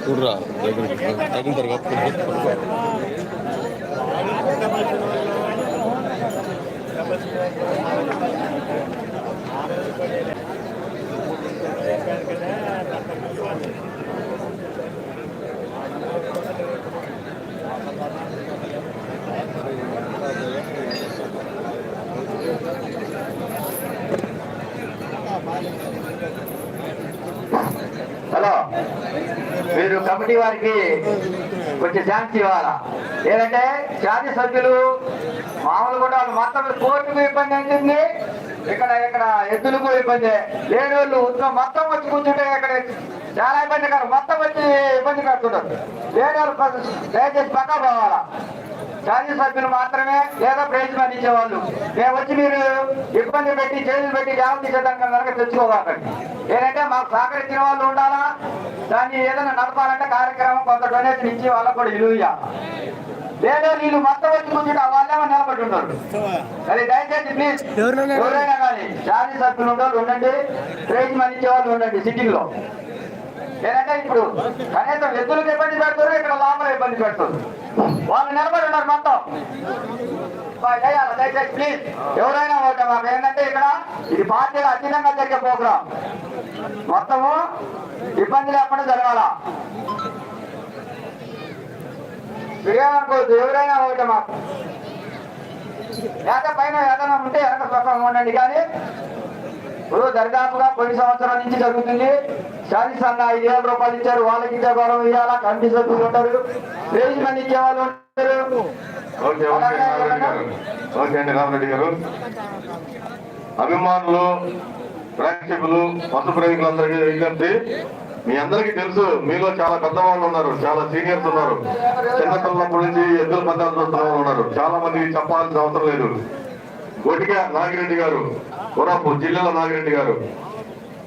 చూడరా దగ్గరికి తగిన తర్వాత హలో మీరు కమిటీ వారికి కొంచెం ఛాన్స్ ఇవ్వాలా? ఏదంటే జాతి సభ్యులు మామూలు కూడా వాళ్ళు మొత్తం కోర్టుకు ఇబ్బంది అంటుంది. ఇక్కడ ఇక్కడ ఎద్దులకు ఇబ్బంది. లేని వాళ్ళు మొత్తం వచ్చి కూర్చుంటే ఇక్కడ చాలా ఇబ్బంది కాదు మొత్తం వచ్చి ఇబ్బంది కడుతున్నారు లేని వాళ్ళు దయచేసి పక్కా పోవాలా? జాతీయ సభ్యులు మాత్రమే లేదా ప్రైజ్ మనీ ఇచ్చేవాళ్ళు మేము వచ్చి మీరు ఇబ్బంది పెట్టి జైలు పెట్టి జాబ్ తీసేదానికి కనుక తెచ్చుకోవాలండి. ఏంటంటే మాకు సహకరించిన వాళ్ళు ఉండాలా? దాన్ని ఏదైనా నడపాలంటే కార్యక్రమం కొంత డొనేషన్ ఇచ్చి వాళ్ళకు కూడా విలువ. లేదా వీళ్ళు మొత్తం వచ్చి కూర్చుంటే వాళ్ళేమో నిలబడి ఉన్నారు. అది దయచేసి ప్లీజ్ ఎవరైనా కానీ జాతీయ సభ్యులు ఉండాలి ఉండండి. ప్రైజ్ మనీ ఇచ్చే వాళ్ళు ఉండండి సిటీలో. ఏంటంటే ఇప్పుడు కనీసం ఎద్దులకు ఇబ్బంది పెడుతున్నారు ఇక్కడ లోపల ఇబ్బంది పెడుతుంది వాళ్ళు నిలబడి ఉన్నారు మొత్తం దయచేసి ప్లీజ్ ఎవరైనా ఓకే మాకు ఏంటంటే ఇక్కడ ఇది పార్టీలు అధీనంగా జరిగే ప్రోగ్రాం. మొత్తము ఇబ్బంది లేకుండా జరగాల. మీరేమనుకోవద్దు ఎవరైనా ఒకటి మాకు. లేదా పైన ఏదైనా ఉంటే వెనక పక్కన ఉండండి కానీ ఇప్పుడు దరిదాపుగా కొన్ని సంవత్సరాల నుంచి జరుగుతుంది. శాంతి సంఘ ఐదు వేల రూపాయలు ఇచ్చారు. వాళ్ళకి ఇచ్చే గౌరవం ఇవ్వాలా? కమిటీ సభ్యులు ఉంటారు ప్రైజ్ మనీ ఇచ్చే వాళ్ళు ఉంటారు. ఓకే అండి రామరెడ్డి గారు. అభిమానులు ప్రేక్షకులు పశు ప్రేమికులందరికీ విజ్ఞప్తి. మీ అందరికీ తెలుసు మీలో చాలా పెద్దవాళ్ళు ఉన్నారు చాలా సీనియర్స్ ఉన్నారు. చిన్న పిల్లప్పటి నుంచి ఎద్దుల పందాలు చూస్తున్న వాళ్ళు ఉన్నారు. చాలా మంది చెప్పాల్సిన అవసరం లేదు. గొటిక నాగిరెడ్డి గారు గురాపు జిల్లాల నాగిరెడ్డి గారు.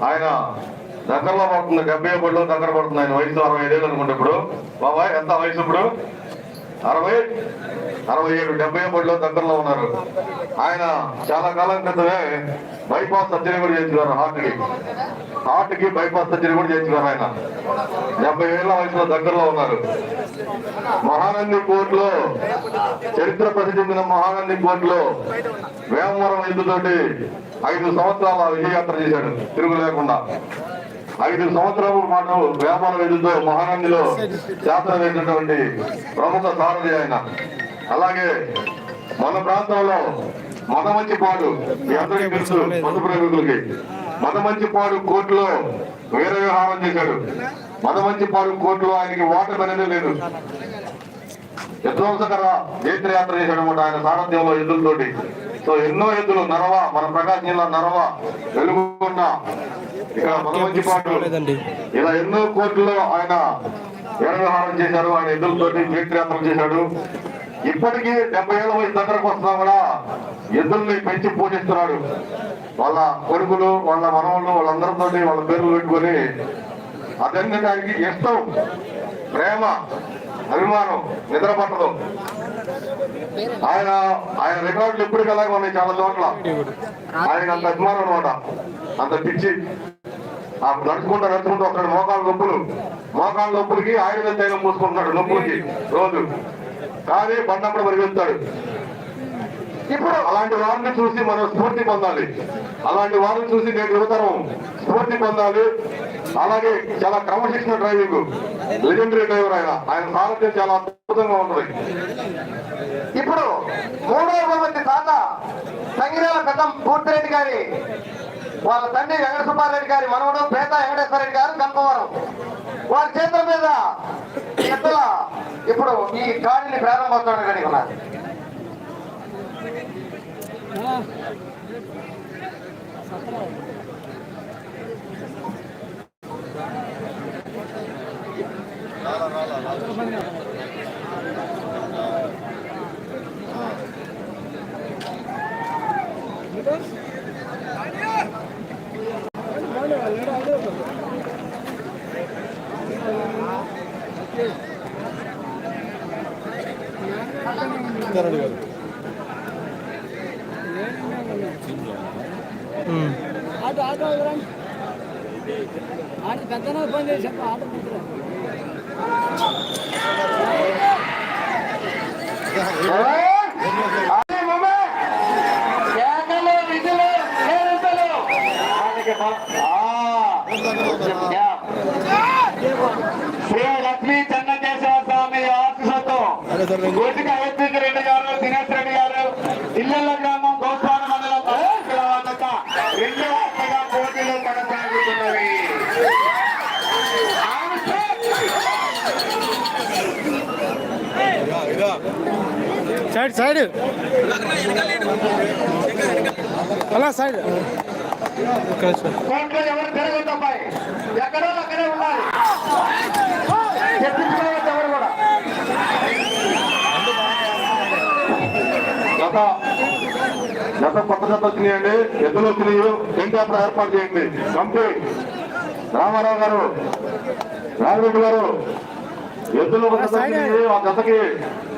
ఆయన దగ్గరలో పడుతుంది డెబ్బై బడిలో దగ్గర పడుతుంది. ఆయన వయసు అరవై ఐదేళ్ళు అనుకుంటే ఇప్పుడు. బాబాయ్ ఎంత వయసు ఇప్పుడు? అరవై అరవై ఏడు డెబ్బై మూడులో దగ్గరలో ఉన్నారు. ఆయన చాలా కాలం క్రితమే బైపాస్ సర్జరీ కూడా చేయించుకున్నారు హార్ట్కి. హార్ట్కి బైపాస్ సర్జరీ కూడా చేయించుకున్నారు ఆయన. డెబ్బై ఏళ్ళ వయసులో దగ్గరలో ఉన్నారు. మహానంది కోర్టులో చరిత్ర ప్రసిద్ధి చెందిన మహానంది కోర్టులో వేమవరం ఇందుతోటి ఐదు సంవత్సరాల విజయయాత్ర చేశాడు తిరుగు లేకుండా ఐదు సంవత్సరాల పాటు వేమవరం ఎద్దుతో మహానందిలో యాత్ర చేసినటువంటి ప్రముఖ సారథి ఆయన. అలాగే మన ప్రాంతంలో మదమంచిపాడు మీ అందరికీ తెలుసు మధు ప్రేమికులకి. మదమంచిపాడు కోర్టులో వేరే వ్యవహారం చేశాడు. మదమంచిపాడు కోర్టులో ఆయనకి ఓటర్ అనేది లేదు. విధ్వంసకర జైత్ర యాత్ర చేశాడు అనమాట ఆయన సారథ్యంలో ఎద్దులతోటి సో ఎన్నో ఎద్దులు నరవ మన ప్రకాశం జిల్లా నరవ వెలుగున్న ఇక్కడ ఇలా ఎన్నో కోర్టులో ఆయన వ్యవహారం చేశారు ఆయన ఎద్దులతోటి యాత్ర చేశాడు. ఇప్పటికీ డెబ్బై ఏళ్ళ వయసు దగ్గరకు వస్తున్నా కూడా ఎద్దుల్ని పెంచి పూజిస్తున్నాడు వాళ్ళ కొడుకులు వాళ్ళ మనవాళ్ళు వాళ్ళందరితో వాళ్ళ పేర్లు పెట్టుకొని అదన్నీ ఆయనకి ఇష్టం ప్రేమ అభిమానం నిద్ర పట్టదు. ఆయన ఆయన రికార్డులు ఎప్పటికీ అలాగే ఉన్నాయి చాలా చోట్ల. ఆయన అంత అభిమానం అనమాట అంత పిచ్చి. ఆ నడుచుకుంటా నడుచుకుంటూ వస్తాడు మోకాళ్ళ నొప్పులు. మోకాళ్ళ నొప్పులకి ఆయుర్వేద తైలం పూసుకుంటున్నాడు నొప్పులకి రోజు. కానీ బండప్పుడు పరిగెత్తాడు ఇప్పుడు అలాంటి వారిని చూసి మనం స్ఫూర్తి పొందాలి. అలాంటి వారిని చూసి నేను యువతరం స్ఫూర్తి పొందాలి. అలాగే చాలా క్రమశిక్షణ డ్రైవింగ్. లెజెండరీ డ్రైవర్ ఆయన. ఆయన సారథ్యం చాలా అద్భుతంగా ఉంటుంది. ఇప్పుడు మూడో మంది తాత సంగిరాల కథం పూర్తిరెడ్డి గారి వాళ్ళ తండ్రి వెంకట సుబ్బారెడ్డి గారి మనవడు పేద వెంకటేశ్వర రెడ్డి గారు గంపవరం. వారి చేతుల మీద ఎద్దుల ఇప్పుడు ఈ గాడిని ప్రారంభోత్సవం కలిగి ఉన్నారు. ಧನ್ಯವಾದಗಳು శ్రీ లక్ష్మీ చెన్నకేశవ స్వామి ఆశీస్సులతో కోటిక సైడ్ సైడ్. అలా సైడ్. కోర్టులో ఎవరు తిరగద్దు అబ్బాయి ఎక్కడో అక్కడే ఉండాలి. చెప్పించుకోవద్దు ఎవరు కూడా. గత గత కొత్త జత వచ్చినాయండి. ఎద్దులు వచ్చినాయి. ఏంటి అప్పుడు ఏర్పాటు చేయండి. కంపి రామారావు గారు రాఘరెడ్డి గారు ఎద్దులు ఒక జత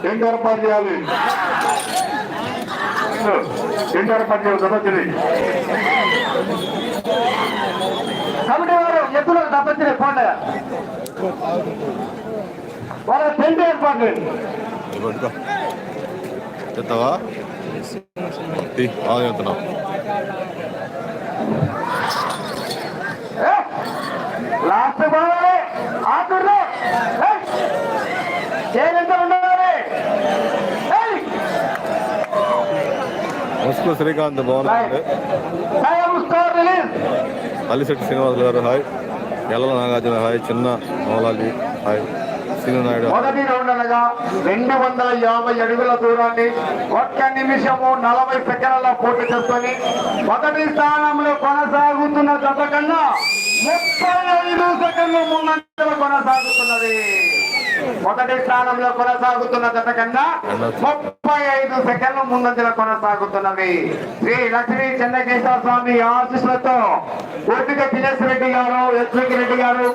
ఏంటి ఏర్పాటు చేయాలి? ఏంటి ఏర్పాటు చేయాలి? వచ్చింది కమిటీ వారు ఎత్తులో తప్పచ్చిన పోండి. వాళ్ళ టెంట్ ఏర్పాటు. చెప్తావా బాగా చెప్తున్నావు ఏ? లాస్ట్ ఆతుర్లో చేయంత ఉండాలి ఏయ్! ముసుగు శ్రీకాంత్ బాగున్నాడు అల్లిశెట్టి శ్రీనివాసులు గారు హాయ్. ఎల్లల నాగార్జున హాయ్. చిన్న మౌలాలి హాయ్. శ్రీను నాయుడు. మొదటి రౌండ్ అనగా రెండు వందల యాభై అడుగుల దూరాన్ని ఒక్క నిమిషము నలభై సెకండ్ల పోటీ చేసుకొని మొదటి స్థానంలో కొనసాగుతున్న జత కన్నా ముప్పై ఐదు సెకండ్లు ముందంజలు కొనసాగుతున్నది. మొదటి స్థానంలో కొనసాగుతున్న జత కన్నా ముప్పై ఐదు సెకండ్లు ముందంజలు కొనసాగుతున్నది శ్రీ లక్ష్మీ చెన్నకేశ్వర స్వామి ఆశీస్సులతో కోటిక దినేష్ రెడ్డి గారు ఎస్వికి రెడ్డి గారు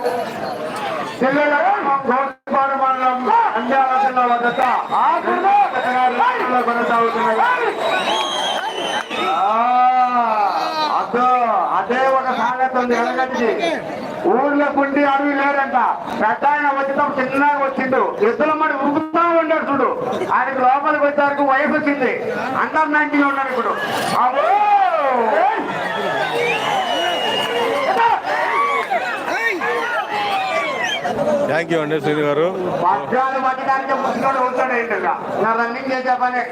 అదో అదే ఒక సామెత ఉంది. ఎనగంటి ఊర్లో కుండి అడవి లేడంట పెద్ద చిన్నగా వచ్చిండు ఎద్దుల మరి ఉరుకుతా ఉన్నాడు చూడు. ఆయనకు లోపలికి వచ్చేసరికి వయసు వచ్చింది. అండర్ నైన్టీన్ ఉన్నాడు ఇప్పుడు! థ్యాంక్ యూ అండి శ్రీను గారు. పద్యాలు పట్టడానికి ఉంటాడు ఏంటంటే నా రన్నింగ్ చేసే పని.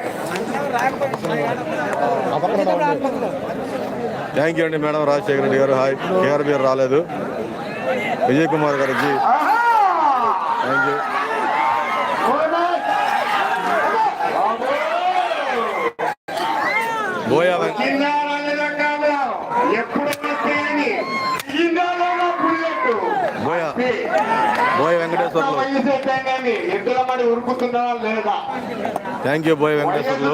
థ్యాంక్ యూ అండి madam Rajasekhara Reddy garu. Hi KRB garu రాలేదు. విజయ్ కుమార్ గారికి ఆహా! Thank you Boya Boya Boya Venkateswarlu. Thank you Boya Venkateswarlu.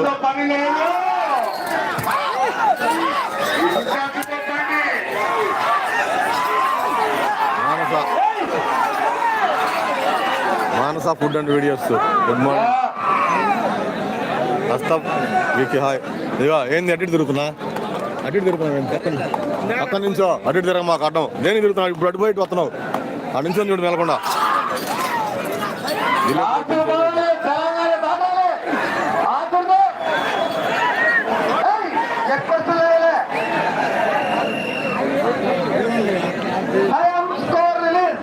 Manasa. Manasa food and videos. Good morning హస్తం వికి హాయ్. ఇదిగో ఏంది అటు ఇటు తిరుగుతున్నా? అటు తిరుగుతున్నా అక్కడి నుంచో. అటు ఇటు తిరగ మాకు అడ్డం దేనికి తిరుగుతున్నావు? ఇప్పుడు అటు బయట వస్తున్నావు. అటు నుంచో చూడు వెళ్ళకుండా ఆకులు మొదలే, తెలంగాణ దాటాలి. ఆకులు. ఏయ్, ఎక్కొస్తలేదులే. హయాం స్కోర్ రిలీజ్.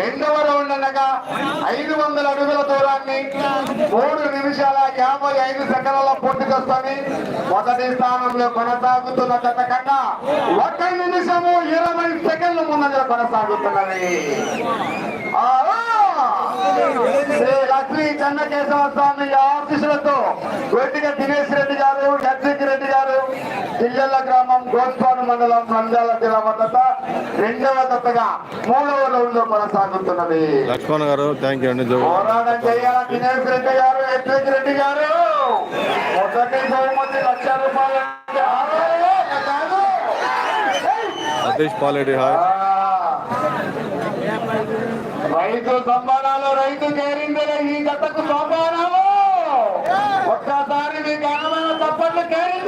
రెండవ రౌండ్ అనగా ఐదు వందల అడుగుల దూరాన్ని మూడు నిమిషాల యాభై ఐదు సెకండ్ల పూర్తికొస్తాని మొదటి స్థానంలో కొనసాగుతున్న జత కన్నా ఒక నిమిషము ఇరవై సెకండ్ల ముందంజల కొనసాగుతున్నది. శ్రీ లక్ష్మీ చెన్నకేశవ స్వామి ఆశీస్సులతో గొట్టిగా దినేష్ రెడ్డి గారు గద్దికి రెడ్డి గారు జిల్లెల గ్రామం గోస్పాడు మండలం నంద్యాల జిల్లా వద్ద రెండవ దత్తగా మూడవ రౌండ్లో కొనసాగుతున్నది. లక్ష్మణ్ గారు థ్యాంక్ యూ అండి. పోరాటం చేయాల దినేష్ రెడ్డి గారు ఎట్లకి రెడ్డి గారు. మొదటి బహుమతి లక్ష రూపాయలు. సతీష్ పాలేడి హాయ్ రైతు సంబరాలు రైతు చేరిందలే ఈ గతకు సోపానాలు ఒక్కసారి మీ ఘనమైన తప్పట్లు కేరిందలు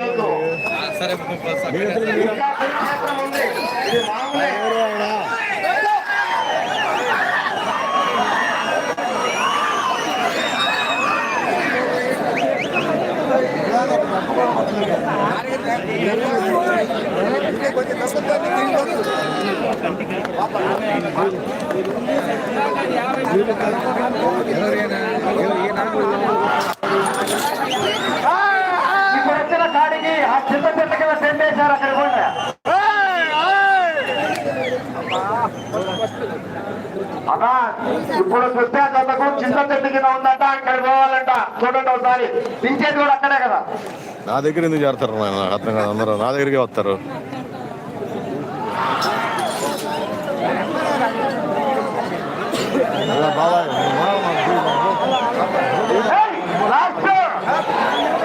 పోటీ లేదు. ఇంకా కురుక్షేత్రం ఉంది. ఇది మామూలే. ఇప్పుడు వచ్చిన చిన్న చెట్ల కింద తెంపేశారు అక్కడ కూడా. అన్నా ఇప్పుడు చూస్తే చిన్న చెట్టు కింద ఉందంట అక్కడ పోవాలంట. చూడండి ఒకసారి. దించేది కూడా అక్కడే కదా. నా దగ్గర ఎందుకు చేరతారు? నాకు అర్థం కాదు అందరూ నా దగ్గరికి వస్తారు.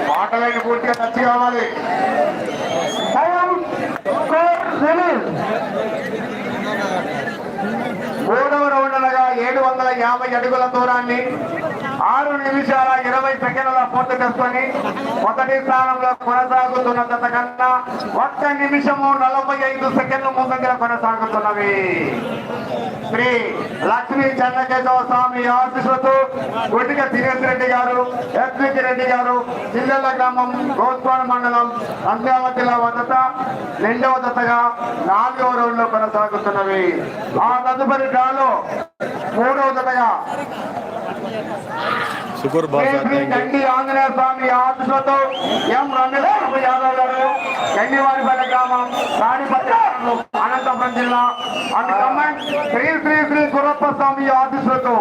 మాటలైన పూర్తిగా టచ్ కావాలి. మూడవ రౌండ్ అనగా ఏడు వందల యాభై అడుగుల దూరాన్ని ఆరు నిమిషాల ఇరవై సెకండ్ల పూర్తి చేసుకొని మొదటి స్థానంలో కొనసాగుతున్న గత కన్నా ఒక్క నిమిషము నలభై ఐదు సెకండ్లు ముందుగా కొనసాగుతున్నవి. శ్రీ లక్ష్మీ చెన్నకేశవ స్వామి ఆశీస్సులతో గుడిక దినేష్ రెడ్డి గారు ఎస్వికి రెడ్డి గారు చిల్లెల గ్రామం గోస్వాడ మండలం నంద్యాల జిల్లా వద్దత రెండవ దశగా నాలుగవ రోజుల్లో కొనసాగుతున్నవి. ఆ తదుపరి డ్రాలో మూడవ దశగా థ్యాంక్ యూ గండి ఆంజనేయ స్వామి ఆశీస్సులతో ఎం రమేష్ బాబు యాదవ్ గారు గండివారిపేట గ్రామం రాణిపతి మండలం, అనంతపురం జిల్లా. అండ్ కమెంట్ శ్రీ శ్రీ శ్రీ గురప్ప స్వామి ఆశీస్సులతో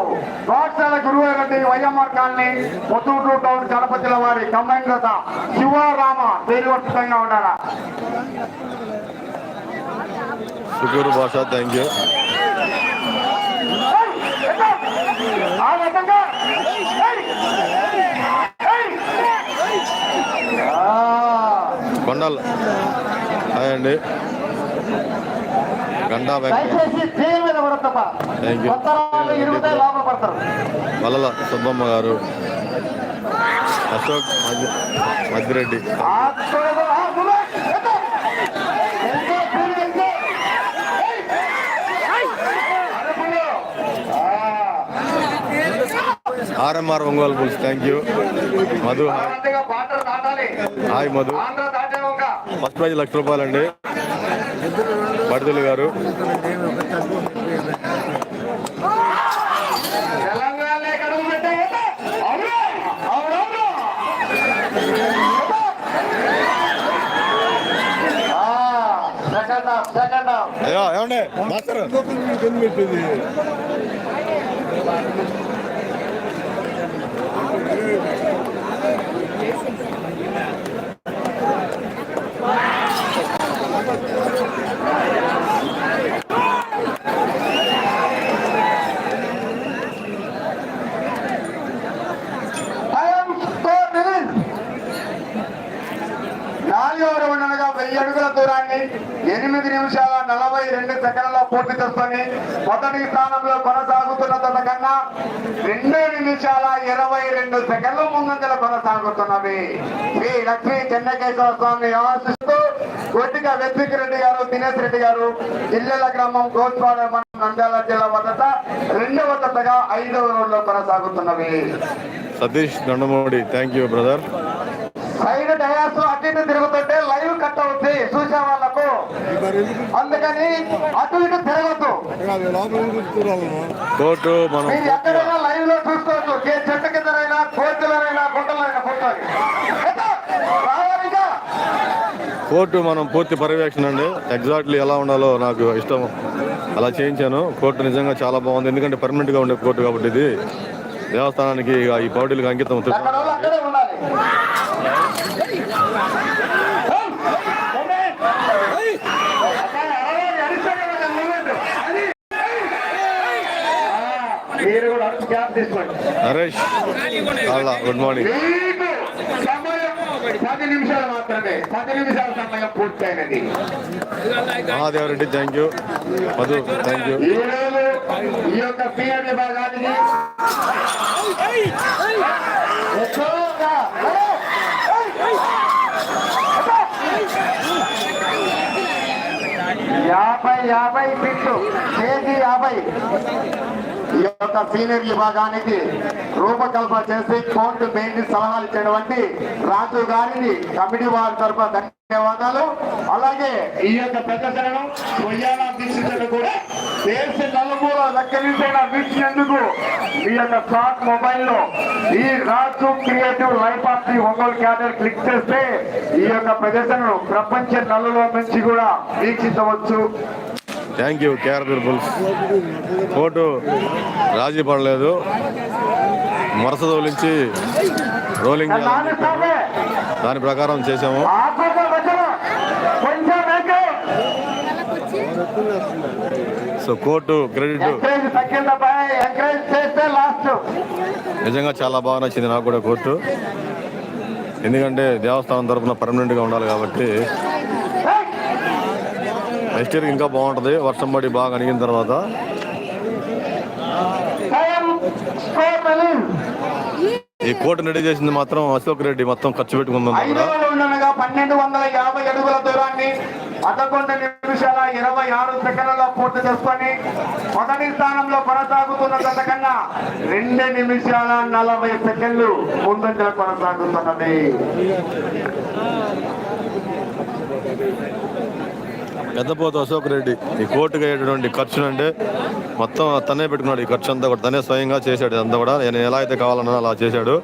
పాఠశాల గురువు Reddy YMR colony Potturu town Kadapa జిల్లా వారి కమెంట్ గత శివరామ పేరు వర్షితంగా ఉండాలా శుకూర్ బాషా థ్యాంక్ యూ ఆ రకంగా ఏయ్! ఏయ్! ఆ కొండల్ హాయ్ అండి గండా వెంకట దయచేసి తీరు మీద పడతప్ప Thank you. ఇరుగుతే లోపల పడతారు వలల సుబ్బమ్మ గారు అశోక్ మధి మధిరెడ్డి ఆ చూడదు, ఆ చూడు, ఎత్తు. ఎంతో తీరు ఎంతో. ఏయ్! అరుపులు. ఆ. RMR Ongole bulls. Thank you Madhu hi Madhu. First prize లక్ష రూపాయలండి. బడిదలు గారు. తెలంగాణ కడుగు పెట్టే ఎత్తు. అవును, అవునవును. ఆ, సెకండ్ హాఫ్, సెకండ్ హాఫ్. అయ్యో ఏమండి మాస్టర్ టైం స్కోర్ రిలీజ్. నాలుగవ రౌండ్ అనగా వెయ్యి అడుగుల దూరాన్ని ఎనిమిది నిమిషాల నలభై రెండు సెకండ్ల పూర్తి చేసుకొని మొదటి స్థానంలో కొనసాగుతున్న తన కన్నా రెండు నిమిషాల ఇరవై రెండు సెకండ్ల ముందంజల కొనసాగుతున్నవి. శ్రీ లక్ష్మీ చెన్నకేశ్వర స్వామి ఆశిస్తూ కొద్దిగా వెత్తికి రెడ్డి గారు దినేష్ రెడ్డి గారు జిల్లెల గ్రామం గోస్వాడ మండలం నంద్యాల జిల్లా వద్ద రెండవ దశగా ఐదవ round కొనసాగుతున్నవి. Satish Dandamudi thank you brother side dais అటు ఇటు తిరుగుతుంటే లైవ్ కట్ అవుతుంది చూసే వాళ్ళకు అందుకని అటు ఇటు తిరగద్దు. కోర్టు మనం మీరు ఎక్కడైనా లైవ్లో చూసుకోవచ్చు. ఏ చెట్టు కిందనైనా కోర్టులనైనా గుంటలైనా. కోర్టు మనం పూర్తి పర్యవేక్షణ అండి. ఎగ్జాక్ట్లీ ఎలా ఉండాలో నాకు ఇష్టం. అలా చేయించాను. కోర్టు నిజంగా చాలా బాగుంది. ఎందుకంటే పర్మనెంట్గా ఉండే కోర్టు కాబట్టి ఇది. దేవస్థానానికి ఈ పౌరులకు అంకితం ఎక్కడ వాళ్ళు అక్కడే ఉండాలి ఏయ్! ఏయ్! అక్కడ అరవై అరిస్తే కదా మూమెంట్. అది క్యాప్ తీసుకోండి నరేష్ చాలా గుడ్ మార్నింగ్ పది నిమిషాలు మాత్రమే. పది నిమిషాల సమయం పూర్తయినది. Mahadevareddy thank you Madhu thank you ఈ యొక్క పిఎం విభాగానికి ఎక్కువగా యాభై యాభై ఫీట్లు కేజీ యాభై. ఈ యొక్క సీనియర్ విభాగానికి రూపకల్పన చేసి కోర్టు బెంచ్ సలహాలు ఇచ్చినటువంటి రాజు గారిని కమిటీ వారి తరఫున ధన్యవాదాలు. అలాగే ఈ యొక్క ప్రదర్శనను కొయ్యాల దీక్షితులు కూడా దేశ నలుమూల లెక్కలించిన వీక్షించేందుకు మీ యొక్క స్మార్ట్ మొబైల్లో ఈ Raju creative life of the Ongole cadre click చేస్తే ఈ యొక్క ప్రదర్శనను ప్రపంచ నలులో నుంచి కూడా వీక్షించవచ్చు. Thank you KR bulls court రాజీ పడలేదు. మరస తోలించి రోలింగ్. దాని ప్రకారం చేసాము కొంచెం వెనక్కి. So court credit. నిజంగా చాలా బాగా నచ్చింది నాకు కూడా కోర్టు ఎందుకంటే దేవస్థానం తరఫున పర్మనెంట్గా ఉండాలి కాబట్టి. నెక్స్ట్ ఇయర్ ఇంకా బాగుంటుంది. వర్షం పడి బాగా అణిగిన తర్వాత. ఈ కోర్టు రెడీ చేసింది మాత్రం అశోక్ రెడ్డి మొత్తం ఖర్చు పెట్టుకుందాం పన్నెండు వందల యాభై అడుగుల దూరాన్ని పదకొండు నిమిషాల ఇరవై ఆరు సెకండ్లలో పూర్తి చేసుకొని మొదటి స్థానంలో కొనసాగుతున్న కన్నా రెండు నిమిషాల నలభై సెకండ్లు ముందంజలో కొనసాగుతున్నది. పెద్దపోతు అశోక్ రెడ్డి ఈ కోర్టుకు అయ్యేటువంటి ఖర్చు అంటే మొత్తం తనే పెట్టుకున్నాడు ఈ ఖర్చు అంతా కూడా. తనే స్వయంగా చేశాడు అంతా కూడా. నేను ఎలా అయితే కావాలన్నా అలా చేశాడు.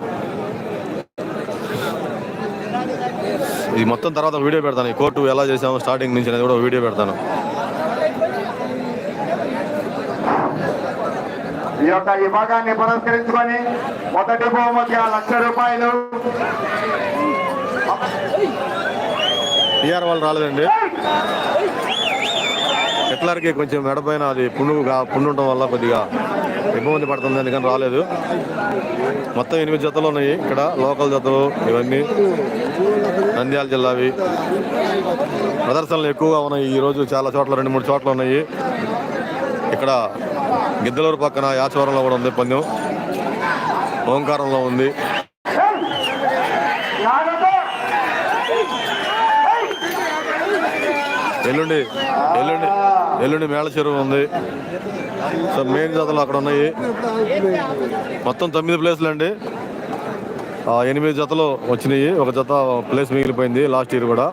ఇది మొత్తం తర్వాత ఒక వీడియో పెడతాను. ఈ కోర్టు ఎలా చేసాము స్టార్టింగ్ నుంచి అనేది కూడా ఒక వీడియో పెడతాను. ఈ యొక్క విభాగాన్ని పురస్కరించుకొని మొదటి బహుమతి లక్ష రూపాయలు. టీఆర్ వాళ్ళు రాలేదండి. హిట్లర్కి కొంచెం మెడపైన అది పుండుగా పుండు ఉండటం వల్ల కొద్దిగా ఇబ్బంది పడుతుంది అందుకని రాలేదు. మొత్తం ఎనిమిది జతలు ఉన్నాయి. ఇక్కడ లోకల్ జతలు ఇవన్నీ. నంద్యాల జిల్లావి. ప్రదర్శనలు ఎక్కువగా ఉన్నాయి. ఈ రోజు చాలా చోట్ల రెండు మూడు చోట్ల ఉన్నాయి. ఇక్కడ గిద్దలూరు పక్కన యాచవరంలో కూడా ఉంది పందెం. ఓంకారంలో ఉంది. ఎల్లుండి ఎల్లుండి ఎల్లుండి మేళ చెరువు ఉంది. సో మెయిన్ జాతలు అక్కడ ఉన్నాయి. మొత్తం తొమ్మిది ప్లేసులు అండి ఎనిమిది జతలు వచ్చినాయి. ఒక జత ప్లేస్ మిగిలిపోయింది లాస్ట్ ఇయర్ కూడా.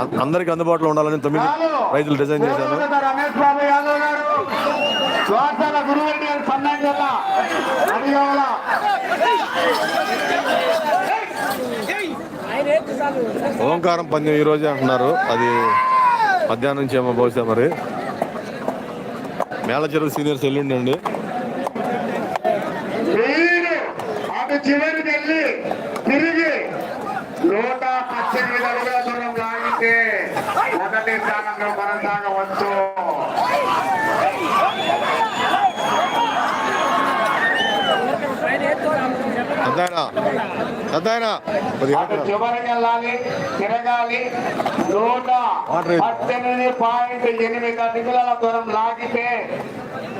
అ- అందరికీ అందుబాటులో ఉండాలని తొమ్మిది రైతులు డిజైన్ చేశాను ఓంకారం పందెం ఈ రోజే అంటున్నారు. అది మధ్యాహ్నం నుంచి ఏమో బహుశా మరి. మేళ చెరువు సీనియర్స్ ఎల్లుండి అండి మీరు అటు చివరికి వెళ్ళి తిరిగి నూట పద్దెనిమిది అడుగుల దూరం లాగితే మొదటి స్థానంలో కొనసాగవచ్చు ఆయన ఏంటి చాలు పెద్దాయన పెద్దాయన కొద్దిగా అటు చివరికి వెళ్ళాలి తిరగాలి. నూట పద్దెనిమిది పాయింట్ ఎనిమిది అడుగుల దూరం లాగితే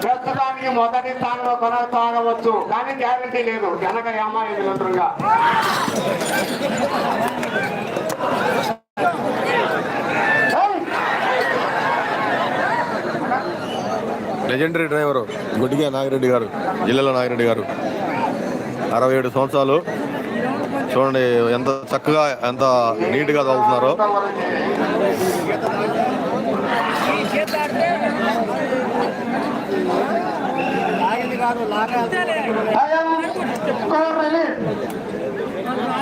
ప్రస్తుతానికి మొదటి స్థానంలో కొనసాగవచ్చు. కానీ గ్యారంటీ లేదు. వెనక ఏమా ఎదురుగా లెజెండరీ డ్రైవరు గుడ్డిగా నాగిరెడ్డి గారు జిల్లాలో నాగిరెడ్డి గారు. అరవై ఏడు సంవత్సరాలు. చూడండి ఎంత చక్కగా ఎంత నీట్గా చదువుతున్నారో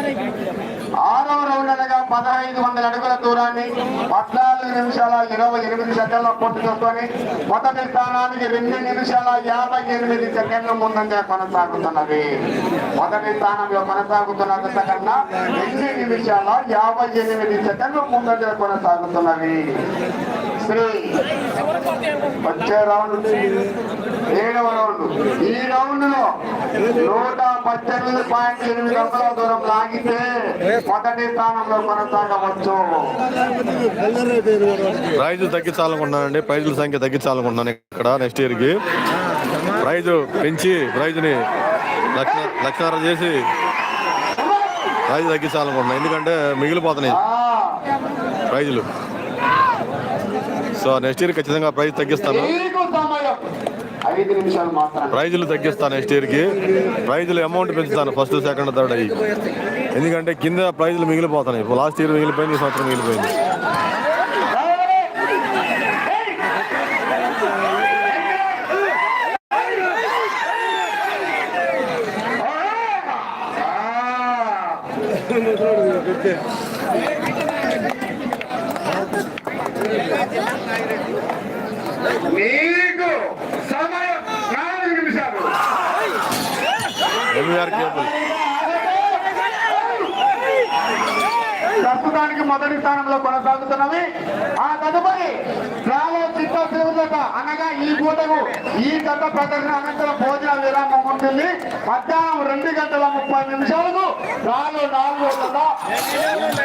లాగింది కాదు ఆరో రౌండ్ అనగా పదహైదు వందల అడుగుల దూరాన్ని పద్నాలుగు నిమిషాల ఇరవై ఎనిమిది సెకండ్ల పూర్తి చేసుకొని మొదటి స్థానానికి రెండు నిమిషాల యాభై ఎనిమిది సెకండ్ల ముందంగా కొనసాగుతున్నది. మొదటి స్థానంలో కొనసాగుతున్న కన్నా రెండు నిమిషాల యాభై ఎనిమిది సెకండ్ల ముందంగా కొనసాగుతున్నది. త్రీ వచ్చే రౌండ్ ఏడవ రౌండ్ ఈ రౌండ్లో నూట పద్దెనిమిది పాయింట్ ఎనిమిది వందల దూరం లాగితే మొదటి స్థానంలో కొనసాగవచ్చు. ప్రైజులు తగ్గించాలనుకుంటున్నానండి. ప్రైజుల సంఖ్య తగ్గించాలనుకుంటున్నాను ఇక్కడ నెక్స్ట్ ఇయర్కి. ప్రైజు పెంచి ప్రైజ్ని లక్ష లక్షన్నర చేసి ప్రైజ్ తగ్గించాలనుకుంటున్నాను. ఎందుకంటే మిగిలిపోతున్నాయి ప్రైజులు. సో నెక్స్ట్ ఇయర్ ఖచ్చితంగా ప్రైజ్ తగ్గిస్తాను. ప్రైజులు తగ్గిస్తాను నెక్స్ట్ ఇయర్కి. ప్రైజులు అమౌంట్ పెంచుతాను ఫస్ట్ సెకండ్ థర్డ్ అయ్యి. ఎందుకంటే కింద ప్రైజులు మిగిలిపోతున్నాయి. లాస్ట్ ఇయర్ మిగిలిపోయింది ఈ సంవత్సరం మిగిలిపోయింది. మీకు సమయం నాలుగు నిమిషాలు ఎంవీఆర్ కేబుల్. ప్రస్తుతానికి మొదటి స్థానంలో కొనసాగుతున్నవి. ఆ తదుపరి రాలో చిత్త అనగా ఈ పూటకు ఈ గత ప్రకటన అనంతరం భోజన విరామం ఉంటుంది. మధ్యాహ్నం రెండు గంటల ముప్పై నిమిషాలకు నాలుగు నాలుగు జత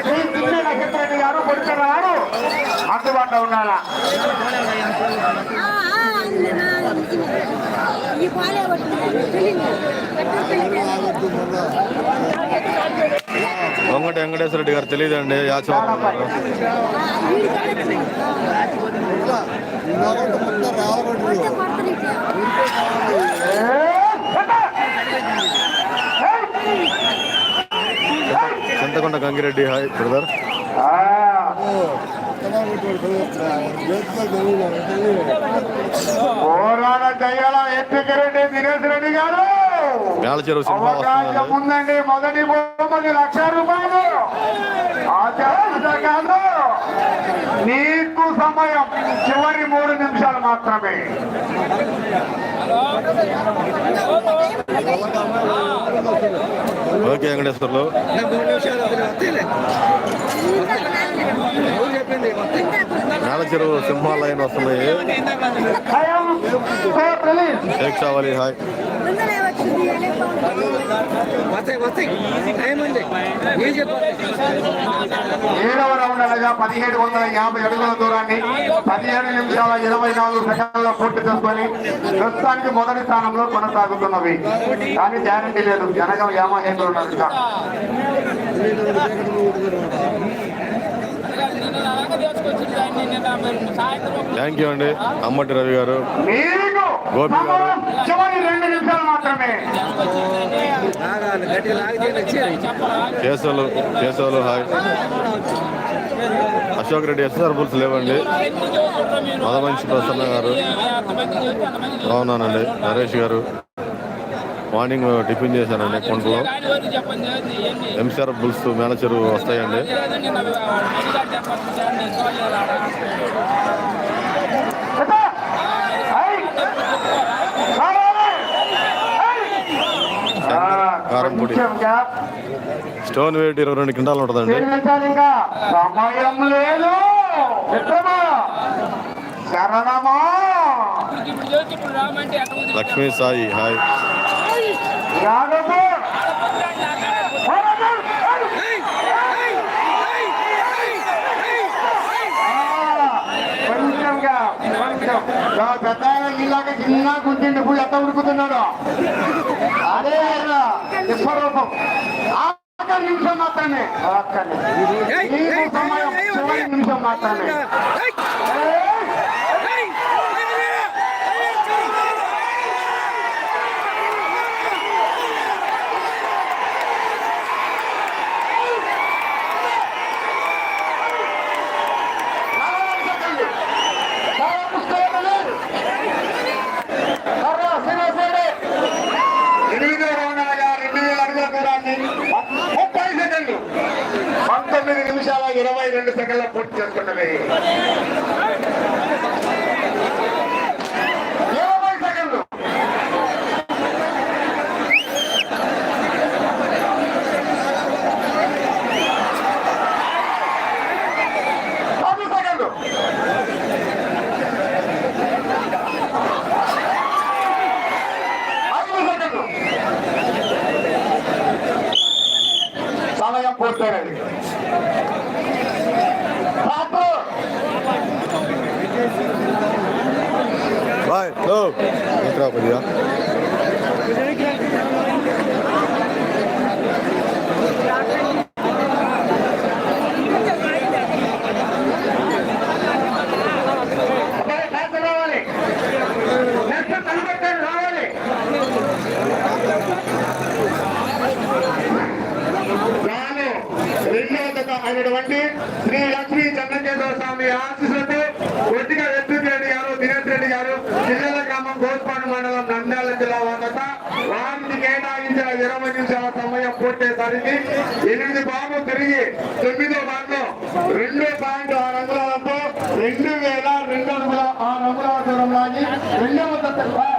శ్రీ దివ్య నక్షత్రెడ్డి గారు కొడుకున్నాడు అందుబాటులో ఉన్నారా? ఈ పాలే వంగటి వెంకటేశ్వర రెడ్డి గారు తెలియదండి Yachavaram. Chintakonda Gangireddy hi brother. పోరాట చేయాల ఎత్తికిరెడ్డి దినేష్ రెడ్డి గారు. మేళ చెరువు సినిమా వస్తుందండి మొదటి బహుమతి లక్ష రూపాయలు ఆచార్య కాదు నీకు చివరి మూడు నిమిషాలు మాత్రమే. ఓకే వెంకటేశ్వర్లు. మేళ చెరువు సింహాల లైన్ వస్తున్నాయి హాయ్. వస్తాయి వస్తాయి. ఏడవ రౌండ్ అనగా పదిహేడు వందల యాభై అడుగుల దూరాన్ని పదిహేడు నిమిషాల ఇరవై నాలుగు సెకండ్ల పూర్తి చేసుకొని ప్రస్తుతానికి మొదటి స్థానంలో కొనసాగుతున్నవి. కానీ గ్యారంటీ లేదు. జనగం యామహేంద్రులు ఉన్నారు. థ్యాంక్ యూ అండి. అమ్మటి రవి గారు. మీకు గోపి గారు. మాత్రమే. Keshavulu Keshavulu hi. Ashok Reddy SR bulls లేవండి. మదమంచి ప్రసన్న గారు. బాగున్నానండి. నరేష్ గారు. మార్నింగ్ టిఫిన్ చేశానండి కొండలో ఎంసీఆర్ బుల్స్ మేనేజర్ వస్తాయండి ఎత్త! ఐ! కావాలి! ఐ! ఆ, కారంపొడి. స్టోన్ వెయిట్ ఇరవై రెండు క్వింటాలు ఉంటుందండి. సమయం లేదు. లక్ష్మీ సాయి హాయ్. పెద్ద ఇలాగ చిన్న ఇప్పుడు ఎంత ఉడుకుతున్నాడు? అదే ఆయన విశ్వరూపం ఆఖరి నిమిషం మాత్రమే. చివరి నిమిషం మాత్రమే. పంతొమ్మిది నిమిషాల ఇరవై రెండు సెకండ్ల పూర్తి చేస్తున్నది పూర్తయినది. Vai, não! Entrava ali, ó. పూర్తయ్యేసరికి ఎనిమిది బాబు తిరిగి తొమ్మిదో భాగం రెండు పాయింట్ ఆరు అంగుళాలతో రెండు వేల రెండు వందల ఆరు అంగుళాల దూరం లాగి రెండవ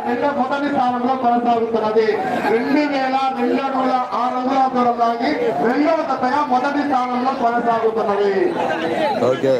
రెండో మొదటి స్థానంలో కొనసాగుతున్నది. రెండు వేల రెండు వందల ఆరు అంగుళాల దూరం లాగి రెండవ జతగా మొదటి స్థానంలో కొనసాగుతున్నది. ఓకే.